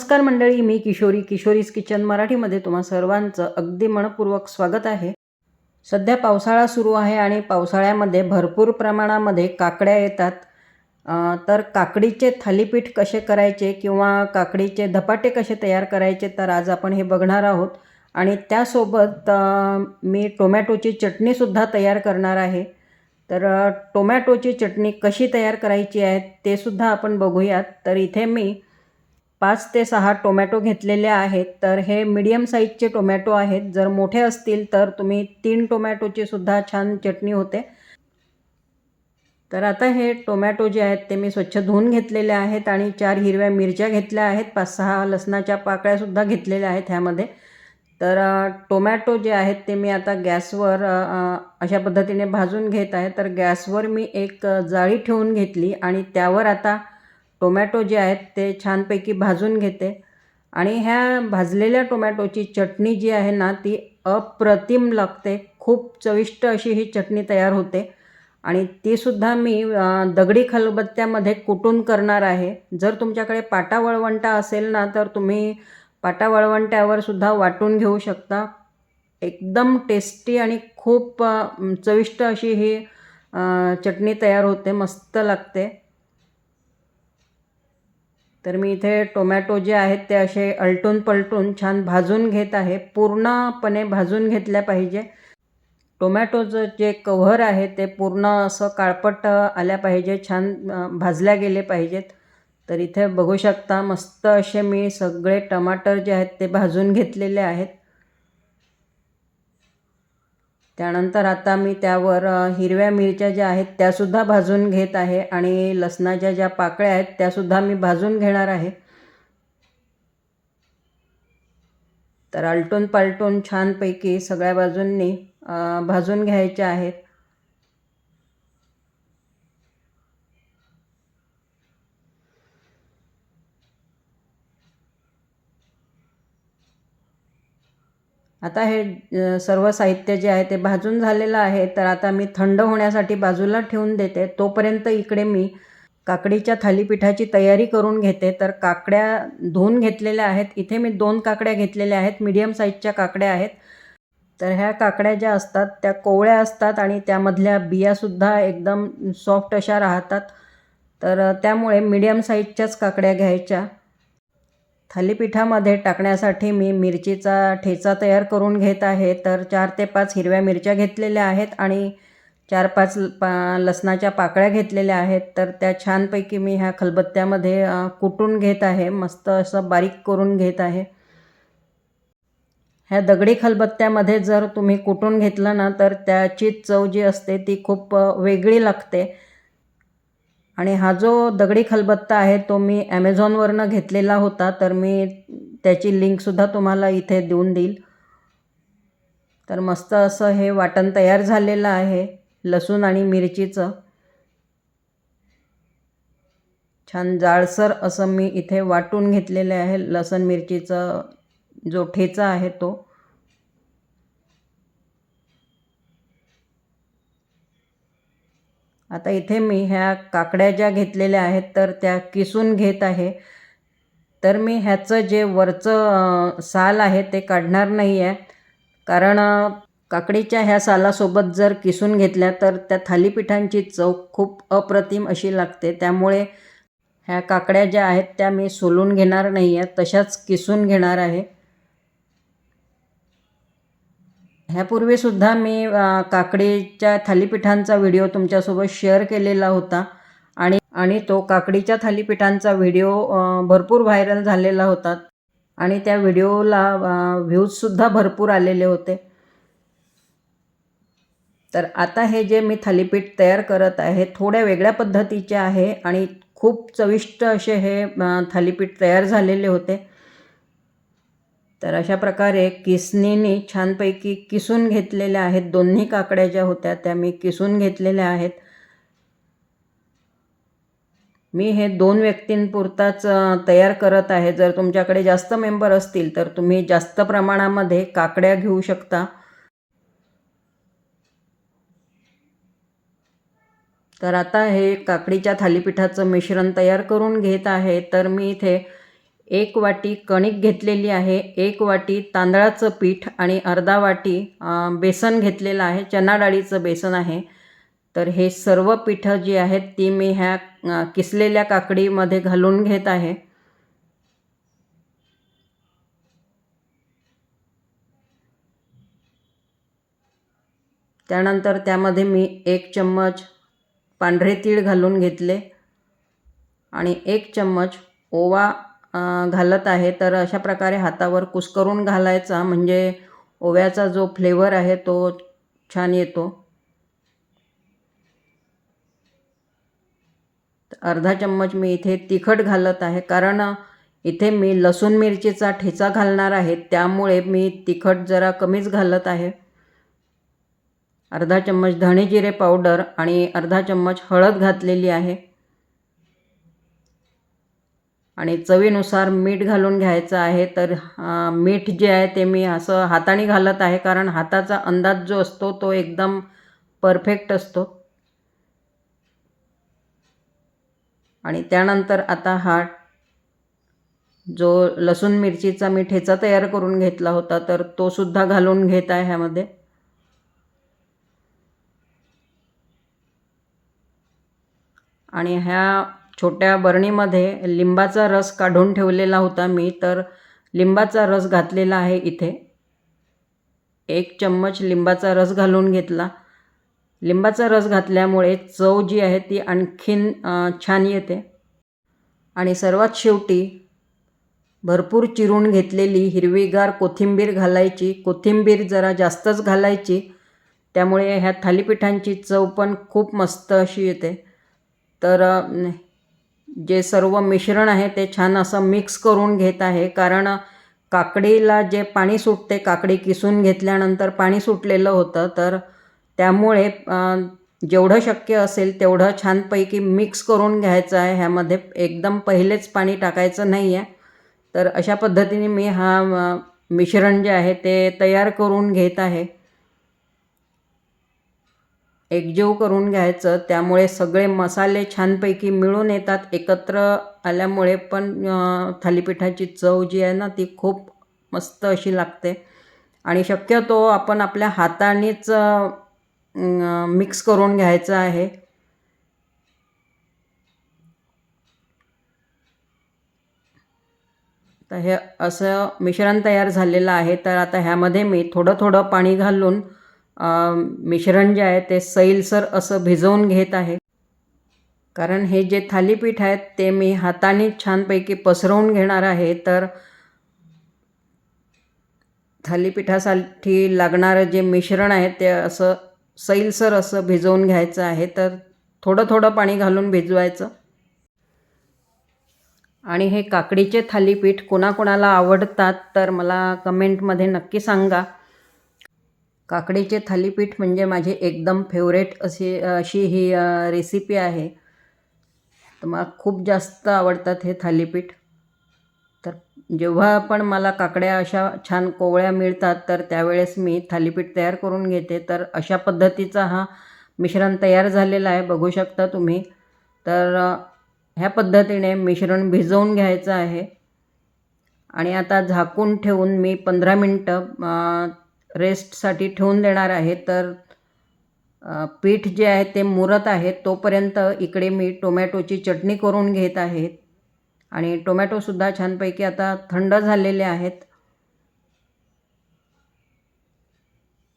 नमस्कार मंडळी मी किशोरी. किशोरीज किचन मराठीमध्ये तुम्हा सर्वांचं अगदी मनपूर्वक स्वागत आहे. सध्या पावसाळा सुरू आहे आणि पावसाळ्यामध्ये भरपूर प्रमाणामध्ये काकड्या येतात. तर काकडीचे थालीपीठ कसे करायचे किंवा काकडीचे धपाटे कसे तयार करायचे तर आज आपण हे बघणार आहोत. आणि त्यासोबत मी टोमॅटोची चटणीसुद्धा तयार करणार आहे. तर टोमॅटोची चटणी कशी तयार करायची आहे ते सुद्धा आपण बघूयात. तर इथे मी पाच ते सहा टोमॅटो घेतलेले आहेत तर हे मिडियम साईजचे टोमॅटो आहेत. जर मोठे असतील तर तुम्ही तीन टोमॅटोची सुद्धा छान चटणी होते. तर आता हे टोमॅटो जे आहेत ते मी स्वच्छ धुवून घेतलेले आहेत आणि चार हिरव्या मिरच्या घेतल्या आहेत. पाच सहा लसणाच्या पाकळ्यासुद्धा घेतलेल्या आहेत ह्यामध्ये. तर टोमॅटो जे आहेत ते मी आता गॅसवर अशा पद्धतीने भाजून घेत आहे. तर गॅसवर मी एक जाळी ठेवून घेतली आणि त्यावर आता टोमॅटो जे आहेत ते छानपैकी भाजून घेते. आणि ह्या भाजलेल्या टोमॅटोची चटणी जी आहे ना ती अप्रतिम लागते. खूप चविष्ट अशी ही चटणी तयार होते. आणि तीसुद्धा मी दगडी खलबत्त्यामध्ये कुटून करणार आहे. जर तुमच्याकडे पाटा वळवंटा असेल ना तर तुम्ही पाटा वळवंट्यावर सुद्धा वाटून घेऊ शकता. एकदम टेस्टी आणि खूप चविष्ट अशी ही चटणी तयार होते. मस्त लागते. तर मी इथे टोमॅटो जे आहेत ते असे अलटून पलटून छान भाजून घेत आहे. पूर्णपणे भाजून घेतल्या पाहिजे. टोमॅटोचं जे कव्हर आहे ते पूर्ण असं काळपट आल्या पाहिजे छान भाजल्या गेले पाहिजेत. तर इथे बघू शकता मस्त असे मी सगळे टमाटर जे आहेत ते भाजून घेतलेले आहेत. त्यानंतर आता मी त्यावर हिरव्या मिरच्या ज्या आहेत त्यासुद्धा भाजून घेत आहे आणि लसणाच्या ज्या पाकळ्या आहेत त्यासुद्धा मी भाजून घेणार आहे. तर आलटून पालटून छानपैकी सगळ्या बाजूंनी भाजून घ्यायच्या आहेत. आता हे सर्व साहित्य जे आहे ते भाजून झालेलं आहे. तर आता मी थंड होण्यासाठी बाजूला ठेवून देते. तोपर्यंत इकडे मी काकडीच्या थालीपीठाची तयारी करून घेते. तर काकड्या धुवून घेतलेल्या आहेत. इथे मी दोन काकड्या घेतलेल्या आहेत. मीडियम साईजच्या काकड्या आहेत. तर ह्या काकड्या ज्या असतात त्या कोवळ्या असतात आणि त्यामधल्या बियासुद्धा एकदम सॉफ्ट अशा राहतात. तर त्यामुळे मीडियम साईजच्याच काकड्या घ्यायच्या. थालीपीठामध्ये टाकण्यासाठी मी मिरचीचा ठेचा तयार करून घेत आहे. तर चार ते पाच हिरव्या मिरच्या घेतलेल्या आहेत आणि चार पाच पा लसणाच्या पाकळ्या घेतलेल्या आहेत. तर त्या छानपैकी मी ह्या खलबत्त्यामध्ये कुटून घेत आहे. मस्त असं बारीक करून घेत आहे. ह्या दगडी खलबत्त्यामध्ये जर तुम्ही कुटून घेतलं ना तर त्याची चव जी असते ती खूप वेगळी लागते. आणि हा जो दगडी खलबत्ता आहे तो मी ॲमेझॉनवरनं घेतलेला होता तर मी त्याची लिंकसुद्धा तुम्हाला इथे देऊन देईल. तर मस्त असं हे वाटण तयार झालेलं आहे लसूण आणि मिरचीचं. छान जाळसर असं मी इथे वाटून घेतलेलं आहे लसण मिरचीचं जो ठेचा आहे तो. आता इथे मी ह्या काकड्या ज्या घेतलेल्या आहेत तर त्या किसून घेत आहे. तर मी ह्याचं जे वरचं साल आहे ते काढणार नाही आहे कारण काकडीच्या ह्या सालासोबत जर किसून घेतल्या तर त्या थालीपीठांची चव खूप अप्रतिम अशी लागते. त्यामुळे ह्या काकड्या ज्या आहेत त्या मी सोलून घेणार नाही आहे तशाच किसून घेणार आहे. ह्यापूर्वीसुद्धा मी काकडीच्या थालीपीठांचा व्हिडिओ तुमच्यासोबत शेअर केलेला होता. आणि आणि तो काकडीच्या थालीपीठांचा व्हिडिओ भरपूर व्हायरल झालेला होता. आणि त्या व्हिडिओला व्ह्यूजसुद्धा भरपूर आलेले होते. तर आता हे जे मी थालीपीठ तयार करत आहे थोड्या वेगळ्या पद्धतीचे आहे आणि खूप चविष्ट असे हे थालीपीठ तयार झालेले होते. तर अशा प्रकारे किसनीनी छानपैकी किसून घेतलेल्या आहेत. दोन्ही काकड्या ज्या होत्या त्या मी किसून घेतलेल्या आहेत. मी हे दोन व्यक्तींपुरताच तयार करत आहे. जर तुमच्याकडे जास्त मेंबर असतील तर तुम्ही जास्त प्रमाणामध्ये काकड्या घेऊ शकता. तर आता हे काकडीच्या थालीपीठाचं मिश्रण तयार करून घेत आहे. तर मी इथे एक वाटी कणिक घेतलेली आहे एक वाटी तांदळाचं पीठ आणि अर्धा वाटी बेसन घेतलेलं आहे चना डाळीचं बेसन आहे. तर हे सर्व पिठं जी आहेत ती मी ह्या किसलेल्या काकडीमध्ये घालून घेत आहे. त्यानंतर त्यामध्ये मी एक चम्मच पांढरे तीळ घालून घेतले आणि एक चम्मच ओवा घालत आहे. तर अशा प्रकारे हातावर कुस्करून घालायचा म्हणजे ओव्याचा जो फ्लेवर आहे तो छान येतो. अर्धा चम्मच मी इथे तिखट घालत आहे. कारण इथे मी लसूण मिरचीचा ठेचा घालणार आहे. त्यामुळे मी तिखट जरा कमीच घालत आहे. अर्धा चम्मच धणे जिरे पावडर आणि अर्धा चम्मच हळद घातलेली आहे. आणि चवीनुसार मीठ घालून घ्यायचं आहे. तर मीठ जे आहे ते मी असं हाताने घालत आहे. कारण हाताचा अंदाज जो असतो तो एकदम परफेक्ट असतो. आणि त्यानंतर आता हा जो लसूण मिरचीचा मी ठेचा तयार करून घेतला होता तर तो सुद्धा घालून घेत आहे ह्यामध्ये. आणि ह्या छोट्या बरणीमध्ये लिंबाचा रस काढून ठेवलेला होता मी तर लिंबाचा रस घातलेला आहे इथे. एक चम्मच लिंबाचा रस घालून घेतला. लिंबाचा रस घातल्यामुळे चव जी आहे ती आणखीन छान येते. आणि सर्वात शेवटी भरपूर चिरून घेतलेली हिरवीगार कोथिंबीर घालायची. कोथिंबीर जरा जास्तच घालायची. त्यामुळे ह्या थालीपीठांची चव पण खूप मस्त अशी येते. तर जे सर्व मिश्रण आहे ते छान असं मिक्स करून घेत आहे. कारण काकडीला जे पाणी सुटते काकडी किसून घेतल्यानंतर पाणी सुटलेलं होतं. तर त्यामुळे जेवढं शक्य असेल तेवढं छानपैकी मिक्स करून घ्यायचं आहे. ह्यामध्ये एकदम पहिलेच पाणी टाकायचं नाही आहे तर अशा पद्धतीने मी हा मिश्रण जे आहे ते तयार करून घेत आहे. एकजीव करून घ्यायचं. त्यामुळे सगळे मसाले छानपैकी मिळून येतात एकत्र आल्यामुळे पण थालीपीठाची चव जी आहे ना ती खूप मस्त अशी लागते. आणि शक्यतो आपण आपल्या हातानेच मिक्स करून घ्यायचं आहे. तर हे असं मिश्रण तयार झालेलं आहे. तर आता ह्यामध्ये मी थोडं थोडं पाणी घालून मिश्रण जे आहे ते सैलसर असं भिजवून घेत आहे. कारण हे जे थालीपीठ आहेत ते मी हाताने छानपैकी पसरवून घेणार आहे तर थालीपीठासाठी लागणारं जे मिश्रण आहे ते असं सैलसर असं भिजवून घ्यायचं आहे तर थोडं थोडं पाणी घालून भिजवायचं. आणि हे काकडीचे थालीपीठ कोणाकोणाला आवडतात तर मला कमेंटमध्ये नक्की सांगा. काकडीचे थालीपीठ म्हणजे माझी एकदम फेवरेट अशी अशी ही रेसिपी आहे. तर मला खूप जास्त आवडतात हे थालीपीठ. तर जेव्हा पण मला काकड्या अशा छान कोवळ्या मिळतात तर त्यावेळेस मी थालीपीठ तयार करून घेते. तर अशा पद्धतीचा हा मिश्रण तयार झालेला आहे बघू शकता तुम्ही. तर ह्या पद्धतीने मिश्रण भिजवून घ्यायचं आहे. आणि आता झाकून ठेवून मी पंधरा मिनटं रेस्टसाठी ठेवून देणार आहे. तर पीठ जे आहे ते मुरत आहे. तोपर्यंत इकडे मी टोमॅटोची चटणी करून घेत आहे. आणि टोमॅटोसुद्धा छानपैकी आता थंड झालेले आहेत.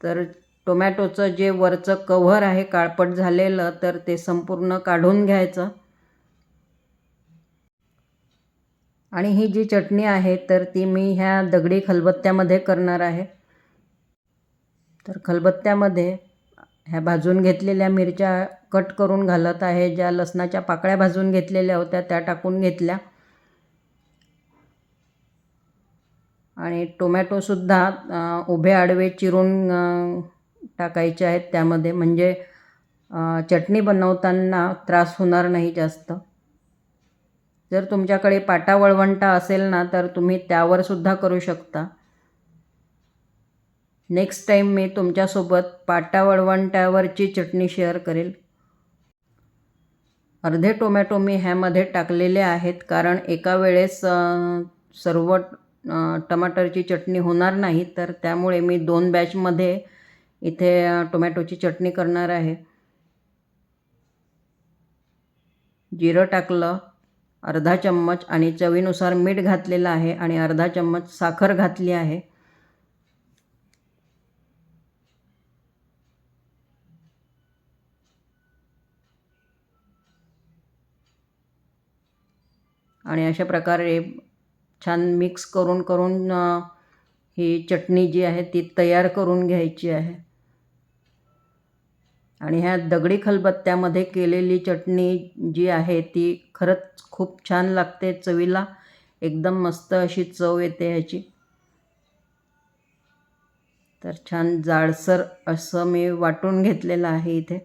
तर टोमॅटोचं जे वरचं कव्हर आहे काळपट झालेलं तर ते संपूर्ण काढून घ्यायचं. आणि ही जी चटणी आहे तर ती मी ह्या दगडी खलबत्त्यामध्ये करणार आहे. तर खलबत्त्यामध्ये ह्या भाजून घेतलेल्या मिरच्या कट करून घालत आहे ज्या लसणाच्या पाकळ्या भाजून घेतलेल्या होत्या त्या टाकून घेतल्या. आणि टोमॅटोसुद्धा उभे आडवे चिरून टाकायचे आहेत त्यामध्ये. म्हणजे चटणी बनवताना त्रास होणार नाही जास्त. जर तुमच्याकडे पाटा वळवंटा असेल ना तर तुम्ही त्यावर सुद्धा करू शकता. नेक्स्ट टाईम मी तुमच्यासोबत पाटा वळवंट्यावरची चटणी शेअर करेल. अर्धे टोमॅटो मी ह्यामध्ये टाकलेले आहेत कारण एका वेळेस सर्व टमाटरची चटणी होणार नाही तर त्यामुळे मी दोन बॅचमध्ये इथे टोमॅटोची चटणी करणार आहे. जिरं टाकलं अर्धा चम्मच आणि चवीनुसार मीठ घातलेलं आहे आणि अर्धा चम्मच साखर घातली आहे. आणि अशा प्रकारे छान मिक्स करून करून ही चटणी जी आहे ती तयार करून घ्यायची आहे. आणि ह्या दगडी खलबत्त्यामध्ये केलेली चटणी जी आहे ती खरंच खूप छान लागते चवीला. एकदम मस्त अशी चव येते ह्याची. तर छान जाडसर असं मी वाटून घेतलेलं आहे इथे.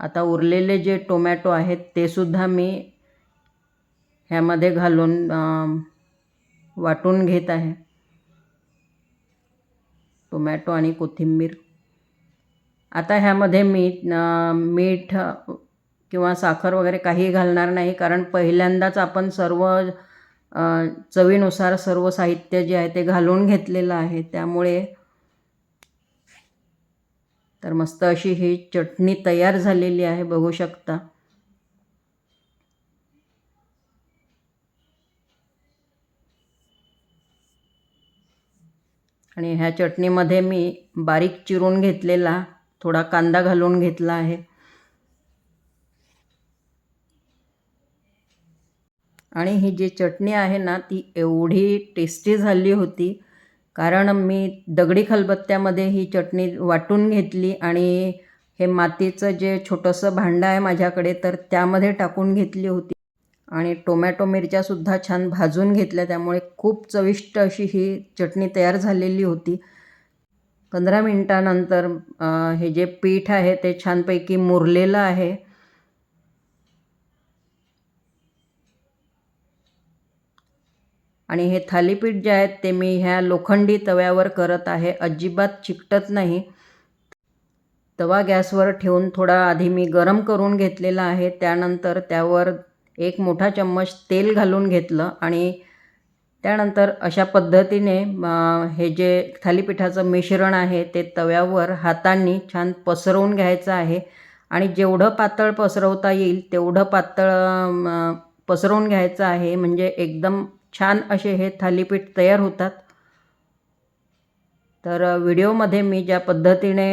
आता उरलेले जे टोमॅटो आहेत ते सुद्धा मी ह्यामध्ये घालून वाटून घेत आहे. टोमॅटो आणि कोथिंबीर. आता ह्यामध्ये मी मीठ किंवा साखर वगैरे काही घालणार नाही कारण पहिल्यांदाच आपण सर्व चवीनुसार सर्व साहित्य जे आहे ते घालून घेतलेलं आहे. त्यामुळे तर मस्त अशी ही चटणी तयार झालेली आहे बघू शकता. आणि ह्या चटणीमध्ये मी बारीक चिरून घेतलेला थोडा कांदा घालून घेतला आहे. आणि ही जी चटणी आहे ना ती एवढी टेस्टी झाली होती कारण मी दगडी खलबत्त्यामध्ये ही चटणी वाटून घेतली आणि हे मातीचं जे छोटंसं भांडं आहे माझ्याकडे तर त्यामध्ये टाकून घेतली होती. आणि टोमॅटो मिरच्यासुद्धा छान भाजून घेतल्या त्यामुळे खूप चविष्ट अशी ही चटणी तयार झालेली होती. पंधरा मिनटानंतर हे जे पीठ आहे ते छानपैकी मुरलेलं आहे. आणि हे थालीपीठ जे आहेत ते मी ह्या लोखंडी तव्यावर करत आहे. अजिबात चिकटत नाही. तवा गॅसवर ठेवून थोडा आधी मी गरम करून घेतलेला आहे. त्यानंतर त्यावर एक मोठा चम्मच तेल घालून घेतलं आणि त्यानंतर अशा पद्धतीने हे जे थालीपीठाचं मिश्रण आहे ते तव्यावर हातांनी छान पसरवून घ्यायचं आहे. आणि जेवढं पातळ पसरवता येईल तेवढं पातळ पसरवून घ्यायचं आहे. म्हणजे एकदम छान असे हे थालीपीठ तयार होतात. तर व्हिडिओमध्ये मी ज्या पद्धतीने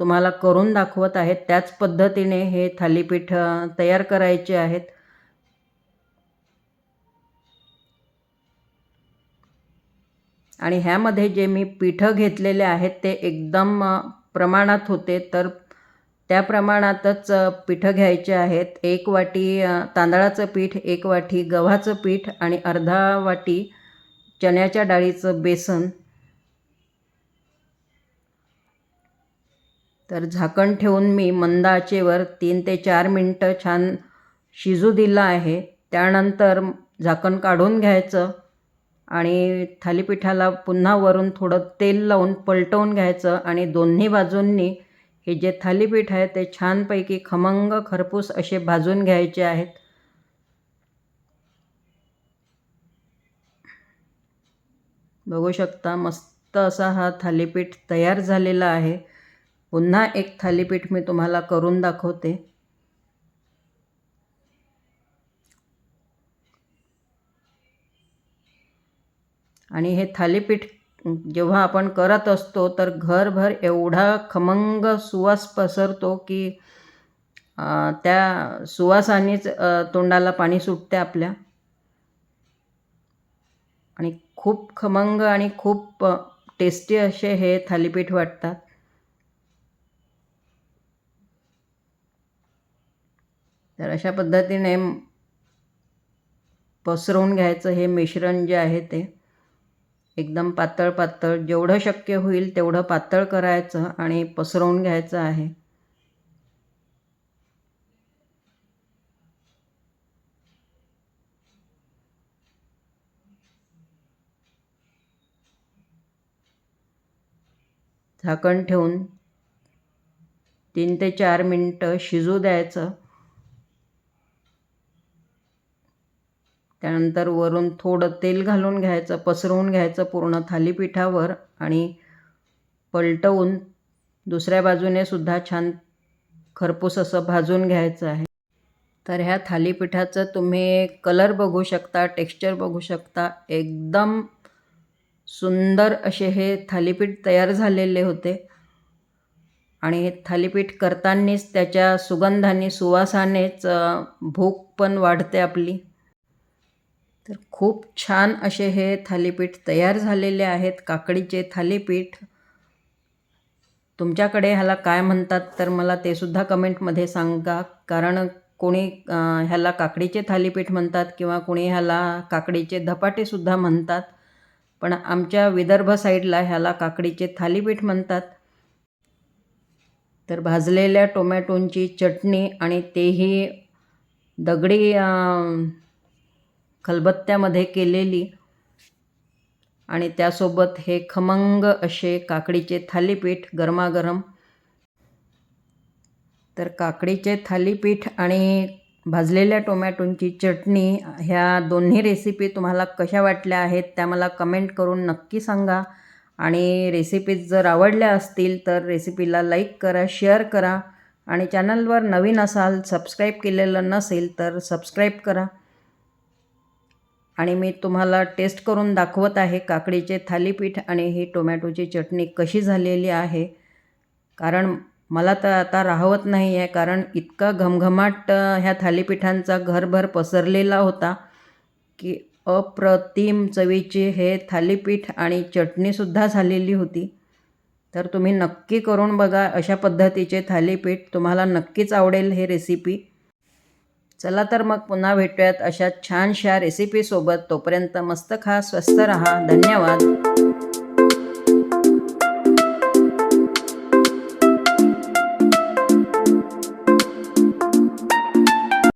तुम्हाला करून दाखवत आहे त्याच पद्धतीने हे थालीपीठ तयार करायचे आहेत. आणि ह्यामध्ये जे मी पिठं घेतलेले आहेत ते एकदम प्रमाणात होते. तर त्या प्रमाणातच पिठं घ्यायचे आहेत. एक वाटी तांदळाचं पीठ एक वाटी गव्हाचं पीठ आणि अर्धा वाटी चण्याच्या डाळीचं बेसन. तर झाकण ठेवून मी मंद आचेवर तीन ते चार मिनटं छान शिजू दिलं आहे. त्यानंतर झाकण काढून घ्यायचं आणि थालीपीठाला पुन्हा वरून थोडं तेल लावून पलटवून घ्यायचं आणि दोन्ही बाजूंनी हे जे थालीपीठ आहे ते छानपैकी खमंग खरपूस असे भाजून घ्यायचे आहेत. बघू शकता मस्त असा हा थालीपीठ तयार झालेला आहे. पुन्हा एक थालीपीठ मी तुम्हाला करून दाखवते. आणि हे थालीपीठ जेव्हा आपण करत असतो तर घरभर एवढा खमंग सुवास पसरतो की त्या सुवासानेच तोंडाला पाणी सुटते आपल्या. आणि खूप खमंग आणि खूप टेस्टी असे हे थालीपीठ वाटतात. तर अशा पद्धतीने पसरवून घ्यायचं हे मिश्रण जे आहे ते. एकदम पातळ पातळ जेवढं शक्य होईल तेवढं पातळ करायचं आणि पसरवून घ्यायचं आहे. झाकण ठेवून तीन ते चार मिनटं शिजू द्यायचं. त्यानंतर वरून थोडं तेल घालून घ्यायचं पसरवून घ्यायचं पूर्ण थालीपीठावर आणि पलटवून दुसऱ्या बाजूने सुद्धा छान खरपूस असं भाजून घ्यायचं आहे. तर ह्या थालीपीठाचं तुम्ही कलर बघू शकता टेक्स्चर बघू शकता. एकदम सुंदर असे हे थालीपीठ तयार झालेले होते. आणि थालीपीठ करतानाच त्याच्या सुगंधाने सुवासानेच भूक पण वाढते आपली. तर खूप छान असे हे थालीपीठ तयार झालेले आहेत काकडीचे थालीपीठ. तुमच्याकडे ह्याला काय म्हणतात तर मला ते सुद्धा कमेंटमध्ये सांगा. कारण कोणी ह्याला काकडीचे थालीपीठ म्हणतात किंवा कोणी ह्याला काकडीचे धपाटेसुद्धा म्हणतात. पण आमच्या विदर्भ साईडला ह्याला काकडीचे थालीपीठ म्हणतात. तर भाजलेल्या टोमॅटोंची चटणी आणि तेही दगडी खलबत्त्यामध्ये केलेली आणि त्यासोबत हे खमंग असे काकडीचे थालीपीठ गरमागरम. तर काकडीचे थालीपीठ आणि भाजलेल्या टोमॅटोंची चटणी ह्या दोन्ही रेसिपी तुम्हाला कशा वाटल्या आहेत त्या मला कमेंट करून नक्की सांगा. आणि रेसिपीज जर आवडल्या असतील तर रेसिपीला लाईक करा शेअर करा. आणि चॅनलवर नवीन असाल सबस्क्राईब केलेलं नसेल तर सबस्क्राईब करा. आणि मी तुम्हाला टेस्ट करून दाखवत आहे काकडीचे थालीपीठ आणि ही टोमॅटोची चटणी कशी झालेली आहे. कारण मला तर आता राहवत नाही आहे कारण इतका घमघमाट ह्या थालीपीठांचा घरभर पसरलेला होता की अप्रतिम चवीचे हे थालीपीठ आणि चटणीसुद्धा झालेली होती. तर तुम्ही नक्की करून बघा अशा पद्धतीचे थालीपीठ तुम्हाला नक्कीच आवडेल हे रेसिपी चला तर मग पुन्हा भेटूयात अशा छानशा रेसिपीसोबत तोपर्यंत मस्त खा स्वस्त रहा. धन्यवाद.